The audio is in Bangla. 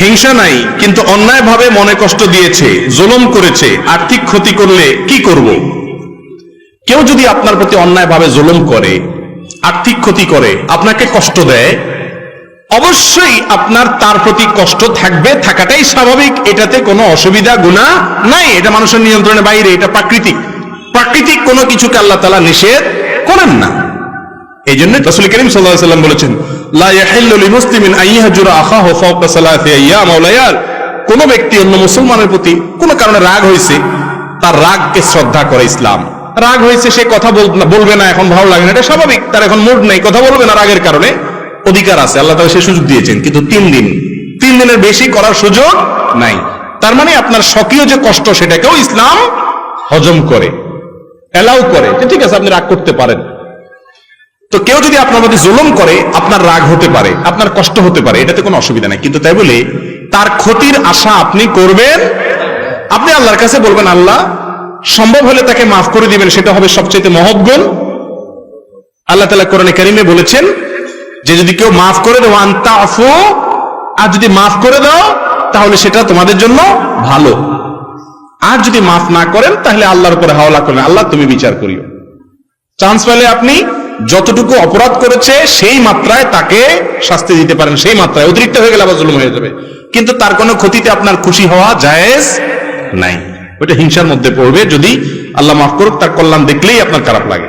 হিংসা নাই, কিন্তু অন্যায়ভাবে মনে কষ্ট দিয়েছে, জুলুম করেছে, আর্থিক ক্ষতি করলে কি করব? কেউ যদি আপনার প্রতি অন্যায়ভাবে জুলুম করে, আর্থিক ক্ষতি করে, আপনাকে কষ্ট দেয়, অবশ্যই আপনার তার প্রতি কষ্ট থাকবে, থাকাটাই স্বাভাবিক। এটাতে কোনো অসুবিধা, গুণা নাই। এটা মানুষের নিয়ন্ত্রণের বাইরে, এটা প্রাকৃতিক। প্রাকৃতিক কোনো কিছুকে আল্লাহ তালা নিষেধ করেন না। এই জন্য রসুল করিম সাল্লাহ সাল্লাম বলেছেন কোন ব্যক্তি অন্য মুসলমানের প্রতি কোনো কারণে রাগ হয়েছে, তার রাগকে শ্রদ্ধা করে ইসলাম। রাগ হয়েছে, সে কথা বলবে না, এখন ভালো লাগে না, এটা স্বাভাবিক। তার এখন মুড নেই, কথা বলবে না রাগের কারণে। অধিকার আছে, আল্লাহ তাআলা সে সুযোগ দিয়েছেন, কিন্তু তিন দিন। তিন দিনের বেশি করার সুযোগ নাই। তার মানে আপনার স্বকীয় যে কষ্ট, সেটাকেও ইসলাম হজম করে, এলাও করে। ঠিক আছে, আপনি রাগ করতে পারেন। তো কেউ যদি আপনার মধ্যে জুলুম করে, আপনার রাগ হতে পারে, আপনার কষ্ট হতে পারে, এটাতে কোনো অসুবিধা নাই। কিন্তু তাই বলে, তার ক্ষতির আশা আপনি করবেন, আপনি আল্লাহর কাছে বলবেন, আল্লাহ, সম্ভব হলে তাকে মাফ করে দিবেন, সেটা হবে সবচেয়ে মহৎ গুণ। আল্লাহ তালা কোরআনে কারিমে বলেছেন, যে যদি কেউ মাফ করে দেও, আন্তা আফু, আর যদি মাফ করে দাও, তাহলে সেটা তোমাদের জন্য ভালো। আর যদি মাফ না করেন, তাহলে আল্লাহর উপরে হাওলা করেন আল্লাহ, তুমি বিচার করিও। চান্স পেলে আপনি যতটুকু অপরাধ করেছে, সেই মাত্রায় তাকে শাস্তি দিতে পারেন। সেই মাত্রায় অতিরিক্ত হয়ে গেলে আবার জুলুম হয়ে যাবে। কিন্তু তার কোনো ক্ষতিতে আপনার খুশি হওয়া জায়েজ নাই। ওটা হিংসার মধ্যে পড়বে। যদি আল্লাহ মাফ করুক, তার কল্যাণ দেখলেই আপনার খারাপ লাগে।